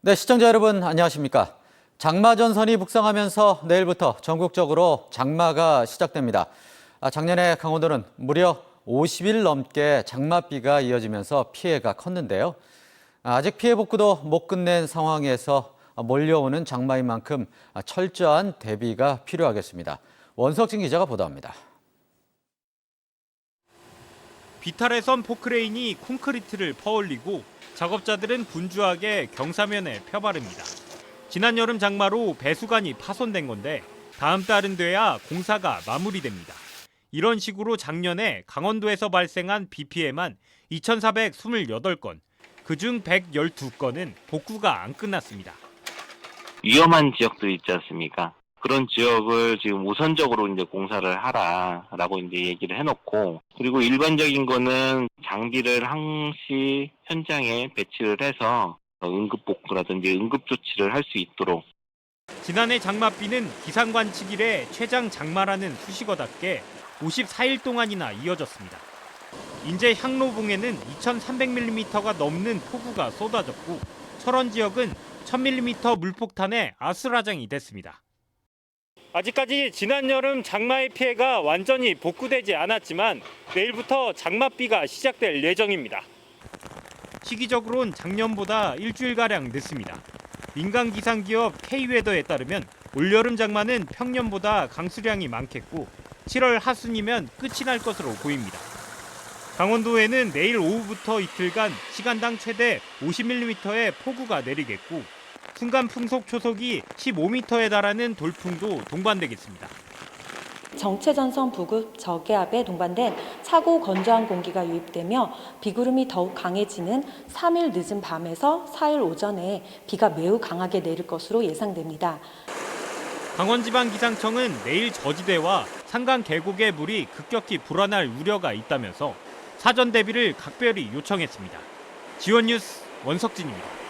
네, 시청자 여러분 안녕하십니까? 장마 전선이 북상하면서 내일부터 전국적으로 장마가 시작됩니다. 아, 작년에 강원도는 무려 50일 넘게 장마비가 이어지면서 피해가 컸는데요. 아, 아직 피해 복구도 못 끝낸 상황에서 몰려오는 장마인 만큼 철저한 대비가 필요하겠습니다. 원석진 기자가 보도합니다. 비탈에선 포크레인이 콘크리트를 퍼올리고 작업자들은 분주하게 경사면에 펴바릅니다. 지난 여름 장마로 배수관이 파손된 건데 다음 달은 돼야 공사가 마무리됩니다. 이런 식으로 작년에 강원도에서 발생한 비 피해만 2,428건, 그중 112건은 복구가 안 끝났습니다. 위험한 지역들 있지 않습니까? 그런 지역을 지금 우선적으로 이제 공사를 하라라고 이제 얘기를 해놓고 그리고 일반적인 거는 장비를 항시 현장에 배치를 해서 응급 복구라든지 응급 조치를 할 수 있도록 지난해 장마비는 기상관측 이래 최장 장마라는 수식어답게 54일 동안이나 이어졌습니다. 인제 향로봉에는 2,300mm가 넘는 폭우가 쏟아졌고 철원 지역은 1,000mm 물폭탄에 아수라장이 됐습니다. 아직까지 지난 여름 장마의 피해가 완전히 복구되지 않았지만 내일부터 장마비가 시작될 예정입니다. 시기적으로는 작년보다 일주일가량 늦습니다. 민간 기상 기업 K웨더에 따르면 올여름 장마는 평년보다 강수량이 많겠고 7월 하순이면 끝이 날 것으로 보입니다. 강원도에는 내일 오후부터 이틀간 시간당 최대 50mm의 폭우가 내리겠고 순간 풍속 초속이 15m에 달하는 돌풍도 동반되겠습니다. 정체전선 부급 저기압에 동반된 차고 건조한 공기가 유입되며 비구름이 더욱 강해지는 3일 늦은 밤에서 4일 오전에 비가 매우 강하게 내릴 것으로 예상됩니다. 강원지방기상청은 내일 저지대와 산간 계곡의 물이 급격히 불어날 우려가 있다면서 사전 대비를 각별히 요청했습니다. 지원 뉴스 원석진입니다.